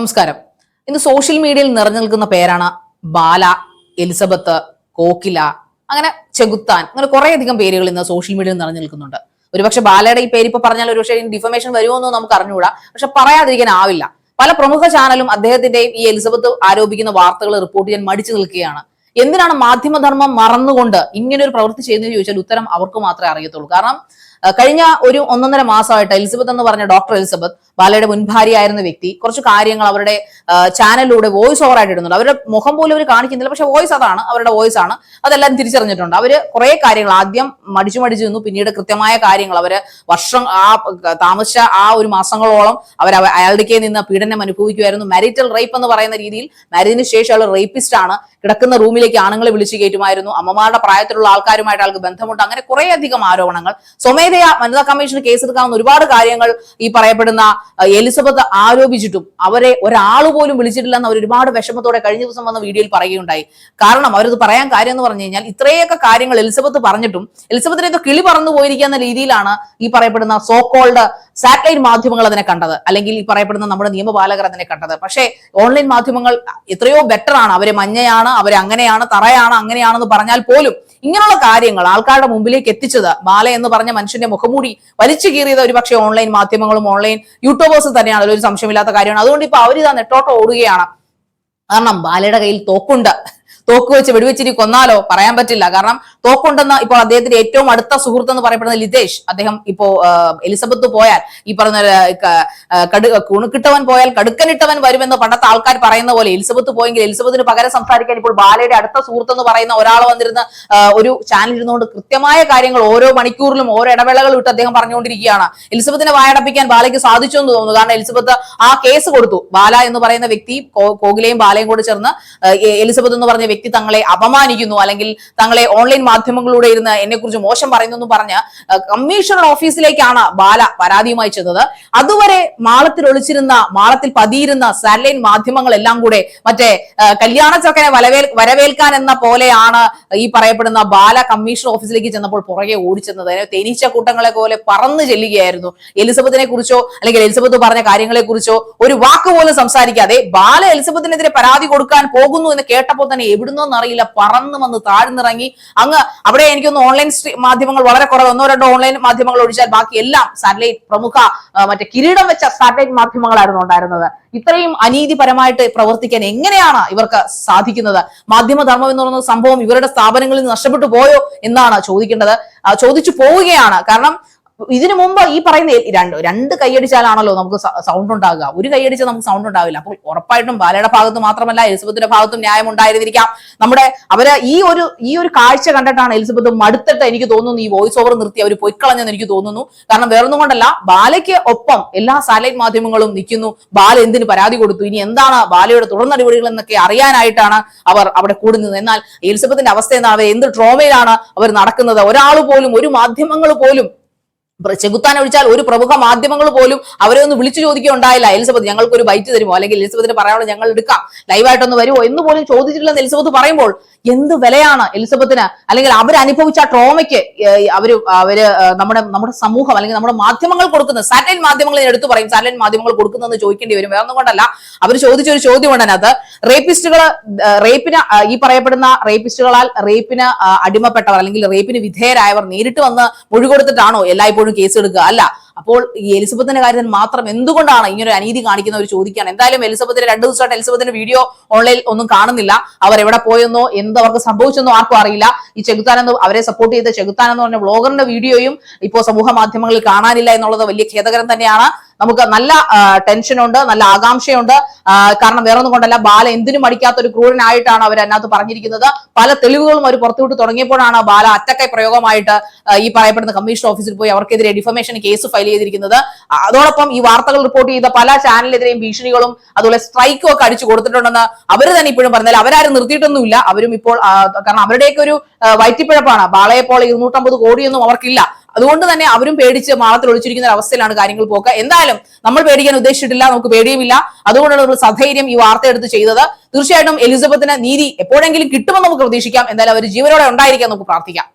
നമസ്കാരം. ഇന്ന് സോഷ്യൽ മീഡിയയിൽ നിറഞ്ഞു നിൽക്കുന്ന പേരാണ് ബാല എലിസബത്ത് കോക്കില അങ്ങനെ ചെകുത്താൻ അങ്ങനെ കുറെ അധികം പേരുകൾ ഇന്ന് സോഷ്യൽ മീഡിയയിൽ നിറഞ്ഞു നിൽക്കുന്നുണ്ട് ഒരുപക്ഷെ ബാലയുടെ ഈ പേര് ഇപ്പൊ പറഞ്ഞാൽ ഒരുപക്ഷെ ഡിഫമേഷൻ വരുമോ എന്ന് നമുക്ക് അറിഞ്ഞുകൂടാ. പക്ഷെ പറയാതിരിക്കാൻ ആവില്ല. പല പ്രമുഖ ചാനലും അദ്ദേഹത്തിന്റെയും ഈ എലിസബത്ത് ആരോപിക്കുന്ന വാർത്തകൾ റിപ്പോർട്ട് ചെയ്യാൻ മടിച്ചു നിൽക്കുകയാണ്. എന്തിനാണ് മാധ്യമധർമ്മം മറന്നുകൊണ്ട് ഇങ്ങനെ ഒരു പ്രവൃത്തി ചെയ്യുന്നതെന്ന് ചോദിച്ചാൽ ഉത്തരം അവർക്ക് മാത്രമേ അറിയത്തുള്ളൂ. കാരണം കഴിഞ്ഞ ഒരു ഒന്നൊന്നര മാസമായിട്ട് എലിസബത്ത് എന്ന് പറഞ്ഞ ഡോക്ടർ എലിസബത്ത് ബാലയുടെ മുൻഭാര്യയായിരുന്ന വ്യക്തി കുറച്ച് കാര്യങ്ങൾ അവരുടെ ചാനലിലൂടെ വോയിസ് ഓവർ ആയിട്ട് ഇടുന്നുണ്ട്. അവരുടെ മുഖം പോലും അവർ കാണിക്കുന്നില്ല. പക്ഷെ വോയിസ് അതാണ് അവരുടെ വോയിസ് ആണ്. അതെല്ലാം തിരിച്ചറിഞ്ഞിട്ടുണ്ട്. അവർ കുറെ കാര്യങ്ങൾ ആദ്യം മടിച്ചു മടിച്ചു നിന്നു. പിന്നീട് കൃത്യമായ കാര്യങ്ങൾ അവർ വർഷം ആ താമസിച്ച ആ ഒരു മാസങ്ങളോളം അവർ അയാളുടെ നിന്ന് പീഡനം അനുഭവിക്കുമായിരുന്നു. മാരിറ്റൽ റേപ്പ് എന്ന് പറയുന്ന രീതിയിൽ മാരേജിന് ശേഷം അയാൾ റേപ്പിസ്റ്റ് ആണ്. കിടക്കുന്ന റൂമിലേക്ക് ആണുങ്ങളെ വിളിച്ചു കയറ്റുമായിരുന്നു. അമ്മമാരുടെ പ്രായത്തിലുള്ള ആൾക്കാരുമായിട്ട് ആൾക്ക് ബന്ധമുണ്ട്. അങ്ങനെ കുറെ അധികം ആരോപണങ്ങൾ. സ്വമേധയാ വനിതാ കമ്മീഷന് കേസെടുക്കാവുന്ന ഒരുപാട് കാര്യങ്ങൾ ഈ പറയപ്പെടുന്ന എലിസബത്ത് ആരോപിച്ചിട്ടും അവരെ ഒരാൾ പോലും വിളിച്ചിട്ടില്ലെന്ന് അവർ ഒരുപാട് വിഷമത്തോടെ കഴിഞ്ഞ ദിവസം വന്ന വീഡിയോയിൽ പറയുകയുണ്ടായി. കാരണം അവരത് പറയാൻ കാര്യം എന്ന് പറഞ്ഞു കഴിഞ്ഞാൽ ഇത്രയൊക്കെ കാര്യങ്ങൾ എലിസബത്ത് പറഞ്ഞിട്ടും എലിസബത്തിനെ കിളി പറന്നു പോയിരിക്കുന്ന രീതിയിലാണ് ഈ പറയപ്പെടുന്ന സോ കോൾഡ് സാറ്റലൈറ്റ് മാധ്യമങ്ങൾ അതിനെ കണ്ടത്. അല്ലെങ്കിൽ ഈ പറയപ്പെടുന്ന നമ്മുടെ നിയമപാലകർ അതിനെ കണ്ടത്. പക്ഷേ ഓൺലൈൻ മാധ്യമങ്ങൾ എത്രയോ ബെറ്റർ ആണ്. അവരെ മഞ്ഞയാണ് അവരെ അങ്ങനെയാണ് തറയാണ് അങ്ങനെയാണെന്ന് പറഞ്ഞാൽ പോലും ഇങ്ങനെയുള്ള കാര്യങ്ങൾ ആൾക്കാരുടെ മുമ്പിലേക്ക് എത്തിച്ചത് ബാല എന്ന് പറഞ്ഞ മനുഷ്യന്റെ മുഖമൂടി വലിച്ചു കീറിയത് ഒരു പക്ഷേ ഓൺലൈൻ മാധ്യമങ്ങളും ഓൺലൈൻ യൂട്യൂബേഴ്സും തന്നെയാണ്. അതിലൊരു സംശയമില്ലാത്ത കാര്യമാണ്. അതുകൊണ്ട് ഇപ്പൊ അവരിതാ നെട്ടോട്ടം ഓടുകയാണ്. കാരണം ബാലയുടെ കയ്യിൽ തോക്കുണ്ട്. തോക്ക് വെച്ച് വെടിവെച്ചിരി കൊന്നാലോ? പറയാൻ പറ്റില്ല. കാരണം തോക്കുണ്ടെന്ന് ഇപ്പോൾ അദ്ദേഹത്തിന്റെ ഏറ്റവും അടുത്ത സുഹൃത്ത് എന്ന് പറയപ്പെടുന്ന ലിതേഷ് അദ്ദേഹം ഇപ്പോ എലിസബത്ത് പോയാൽ ഈ പറഞ്ഞ കുണുക്കിട്ടവൻ പോയാൽ കടുക്കനിട്ടവൻ വരുമെന്ന് പണ്ടത്തെ ആൾക്കാർ പറയുന്ന പോലെ എലിസബത്ത് പോയെങ്കിൽ എലിസബത്തിന് പകരം സംസാരിക്കാൻ ഇപ്പോൾ ബാലയുടെ അടുത്ത സുഹൃത്ത് എന്ന് പറയുന്ന ഒരാൾ വന്നിരുന്ന ഒരു ചാനൽ ഇരുന്നുകൊണ്ട് കൃത്യമായ കാര്യങ്ങൾ ഓരോ മണിക്കൂറിലും ഓരോ ഇടവേളകൾ വിട്ട് അദ്ദേഹം പറഞ്ഞുകൊണ്ടിരിക്കുകയാണ്. എലിസബത്തിനെ വായടപ്പിക്കാൻ ബാലയ്ക്ക് സാധിച്ചു എന്ന് തോന്നുന്നു. കാരണം എലിസബത്ത് ആ കേസ് കൊടുത്തു. ബാല എന്ന് പറയുന്ന വ്യക്തി കോഗിലയും ബാലയും കൂടെ ചേർന്ന് എലിസബത്ത് എന്ന് പറഞ്ഞ വ്യക്തി തങ്ങളെ അപമാനിക്കുന്നു അല്ലെങ്കിൽ തങ്ങളെ ഓൺലൈൻ മാധ്യമങ്ങളിലൂടെ ഇരുന്ന് എന്നെ കുറിച്ച് മോശം പറയുന്നു എന്ന് പറഞ്ഞ് കമ്മീഷണർ ഓഫീസിലേക്കാണ് ബാല പരാതിയുമായി ചെന്നത്. അതുവരെ മാളത്തിൽ ഒളിച്ചിരുന്ന മാളത്തിൽ പതിയിരുന്ന സാറ്റലൈറ്റ് മാധ്യമങ്ങളെല്ലാം കൂടെ മറ്റേ കല്യാണ ചക്കനെ വരവേൽ വരവേൽക്കാൻ എന്ന പോലെയാണ് ഈ പറയപ്പെടുന്ന ബാല കമ്മീഷണർ ഓഫീസിലേക്ക് ചെന്നപ്പോൾ പുറകെ ഓടിച്ചെന്നത്. തേനീച്ച കൂട്ടങ്ങളെ പോലെ പറന്നു ചെല്ലുകയായിരുന്നു. എലിസബത്തിനെ കുറിച്ചോ അല്ലെങ്കിൽ എലിസബത്ത് പറഞ്ഞ കാര്യങ്ങളെ കുറിച്ചോ ഒരു വാക്ക് പോലും സംസാരിക്കാതെ ബാല എലിസബത്തിനെതിരെ പരാതി കൊടുക്കാൻ പോകുന്നു എന്ന് കേട്ടപ്പോൾ തന്നെ എവിടുന്നോന്ന് അറിയില്ല പറന്ന് വന്ന് താഴ്ന്നിറങ്ങി അങ്ങ് അവിടെ എനിക്കൊന്ന് ഓൺലൈൻ മാധ്യമങ്ങൾ വളരെ കുറവ്. ഒന്നോ രണ്ടോ ഓൺലൈൻ മാധ്യമങ്ങൾ ഒഴിച്ചാൽ ബാക്കി എല്ലാം സാറ്റലൈറ്റ് പ്രമുഖ മറ്റേ കിരീടം വെച്ച സാറ്റലൈറ്റ് മാധ്യമങ്ങളായിരുന്നു ഉണ്ടായിരുന്നത്. ഇത്രയും അനീതിപരമായിട്ട് പ്രവർത്തിക്കാൻ എങ്ങനെയാണ് ഇവർക്ക് സാധിക്കുന്നത്? മാധ്യമധർമ്മം എന്ന് പറയുന്ന സംഭവം ഇവരുടെ സ്ഥാപനങ്ങളിൽ നിന്ന് നഷ്ടപ്പെട്ടു പോയോ എന്നാണ് ചോദിക്കേണ്ടത്. ചോദിച്ചു പോവുകയാണ്. കാരണം ഇതിനു മുമ്പ് ഈ പറയുന്ന രണ്ട് രണ്ട് കൈയടിച്ചാലാണല്ലോ നമുക്ക് സൗണ്ട് ഉണ്ടാകുക. ഒരു കൈയടിച്ചാൽ നമുക്ക് സൗണ്ട് ഉണ്ടാവില്ല. അപ്പോൾ ഉറപ്പായിട്ടും ബാലയുടെ ഭാഗത്ത് മാത്രമല്ല എലിസബത്തിന്റെ ഭാഗത്തും ന്യായം ഉണ്ടായിരുന്നിരിക്കാം. നമ്മുടെ അവർ ഈ ഒരു ഈ ഒരു കാഴ്ച കണ്ടിട്ടാണ് എലിസബത്ത് മടുത്തിട്ട് എനിക്ക് തോന്നുന്നു ഈ വോയിസ് ഓവർ നിർത്തി അവർ പൊയ്ക്കളഞ്ഞെന്ന് എനിക്ക് തോന്നുന്നു. കാരണം വേറൊന്നും കൊണ്ടല്ല ബാലയ്ക്ക് ഒപ്പം എല്ലാ സാറ്റലൈറ്റ് മാധ്യമങ്ങളും നിൽക്കുന്നു. ബാല എന്തിന് പരാതി കൊടുത്തു? ഇനി എന്താണ് ബാലയുടെ തുടർ നടപടികൾ എന്നൊക്കെ അറിയാനായിട്ടാണ് അവർ അവിടെ കൂടുന്നത് എന്നാൽ എലിസബത്തിന്റെ അവസ്ഥ എന്താണ് അവർ എന്ത് ട്രോമയിലാണ് അവർ നടക്കുന്നത്? ഒരാൾ പോലും ഒരു മാധ്യമങ്ങൾ പോലും ചെകുത്താൻ ഒഴിച്ചാൽ ഒരു പ്രമുഖ മാധ്യമങ്ങൾ പോലും അവരെ ഒന്ന് വിളിച്ചു ചോദിക്കുകയുണ്ടായില്ല. എലിസബത്ത് ഞങ്ങൾക്ക് ഒരു ബൈറ്റ് തരുമോ? അല്ലെങ്കിൽ എലിസബത്തിന് പറയാനുള്ള ഞങ്ങൾ എടുക്കാം. ലൈവായിട്ടൊന്ന് വരുമോ എന്ന് പോലും ചോദിച്ചിട്ടില്ലെന്ന് എലിസബത്ത് പറയുമ്പോൾ എന്ത് വിലയാണ് എലിസബത്തിന്? അല്ലെങ്കിൽ അവരനുഭവിച്ച ആ ട്രോമയ്ക്ക് അവർ അവർ നമ്മുടെ നമ്മുടെ സമൂഹം അല്ലെങ്കിൽ നമ്മുടെ മാധ്യമങ്ങൾ കൊടുക്കുന്നത് സാറ്റലൈറ്റ് മാധ്യമങ്ങൾ എടുത്തു പറയും സാറ്റലൈറ്റ് മാധ്യമങ്ങൾ കൊടുക്കുന്നതെന്ന് ചോദിക്കേണ്ടി വരും. വേറൊന്നും കൊണ്ടല്ല. അവർ ചോദിച്ചൊരു ചോദ്യമുണ്ട് അതിനകത്ത് റേപ്പിസ്റ്റുകൾ റേപ്പിന് ഈ പറയപ്പെടുന്ന റേപ്പിസ്റ്റുകളാൽ റേപ്പിന് അടിമപ്പെട്ടവർ അല്ലെങ്കിൽ റേപ്പിന് വിധേയരായവർ നേരിട്ട് വന്ന് മൊഴി കൊടുത്തിട്ടാണോ എല്ലായ്പ്പോഴും കേസ് എടുക്കുക. അല്ല അപ്പോൾ ഈ എലിസബത്തിന്റെ കാര്യത്തിൽ മാത്രം എന്തുകൊണ്ടാണ് ഇങ്ങനൊരു അനീതി കാണിക്കുന്നവർ ചോദിക്കുകയാണ്? എന്തായാലും എലിസബത്തിന്റെ രണ്ടു ദിവസമായിട്ട് എലിസബത്തിന്റെ വീഡിയോ ഓൺലൈനിൽ ഒന്നും കാണുന്നില്ല. അവർ എവിടെ പോയെന്നോ എന്തവർക്ക് സംഭവിച്ചെന്നോ ആർക്കും അറിയില്ല. ഈ ചെകുത്താൻ എന്ന് അവരെ സപ്പോർട്ട് ചെയ്ത ചെകുത്താൻ എന്ന് പറഞ്ഞ ബ്ലോഗറിന്റെ വീഡിയോയും ഇപ്പോൾ സമൂഹ മാധ്യമങ്ങളിൽ കാണാനില്ല എന്നുള്ളത് വലിയ ഖേദകരം തന്നെയാണ്. നമുക്ക് നല്ല ടെൻഷനുണ്ട് നല്ല ആകാംക്ഷയുണ്ട്. കാരണം കാരണം വേറൊന്നും കൊണ്ടല്ല ബാല എന്തിനും അടിക്കാത്ത ഒരു ക്രൂരനായിട്ടാണ് അവർ അതിനകത്ത് പറഞ്ഞിരിക്കുന്നത്. പല തെളിവുകളും അവർ പുറത്തുവിട്ട് തുടങ്ങിയപ്പോഴാണ് ബാല അറ്റക്കൈ പ്രയോഗമായിട്ട് ഈ പറയപ്പെടുന്ന കമ്മീഷൻ ഓഫീസിൽ പോയി അവർക്കെതിരെ ഡിഫമേഷൻ കേസ് ഫയൽ ചെയ്തിരിക്കുന്നത്. അതോടൊപ്പം ഈ വാർത്തകൾ റിപ്പോർട്ട് ചെയ്ത പല ചാനലിനെതിരെയും ഭീഷണികളും അതുപോലെ സ്ട്രൈക്കും ഒക്കെ അടിച്ചു കൊടുത്തിട്ടുണ്ടെന്ന് അവർ തന്നെ ഇപ്പോഴും പറഞ്ഞാൽ അവരാരും നിർത്തിയിട്ടൊന്നുമില്ല. അവരും ഇപ്പോൾ കാരണം അവരുടെയൊക്കെ ഒരു വയറ്റിപ്പിഴപ്പാണ്. ബാളയെ പോലെ ഇരുന്നൂറ്റമ്പത് കോടിയൊന്നും അവർക്കില്ല. അതുകൊണ്ട് തന്നെ അവരും പേടിച്ച് മാളത്തിൽ ഒളിച്ചിരിക്കുന്ന ഒരു അവസ്ഥയിലാണ് കാര്യങ്ങൾ പോക്ക്. എന്തായാലും നമ്മൾ പേടിക്കാൻ ഉദ്ദേശിച്ചിട്ടില്ല നമുക്ക് പേടിയുമില്ല. അതുകൊണ്ടാണ് നമ്മൾ സധൈര്യം ഈ വാർത്ത എടുത്ത് ചെയ്തത്. തീർച്ചയായിട്ടും എലിസബത്തിന് നീതി എപ്പോഴെങ്കിലും കിട്ടുമെന്ന് നമുക്ക് പ്രതീക്ഷിക്കാം. എന്തായാലും അവർ ജീവനോടെ ഉണ്ടായിരിക്കാൻ നമുക്ക് പ്രാർത്ഥിക്കാം.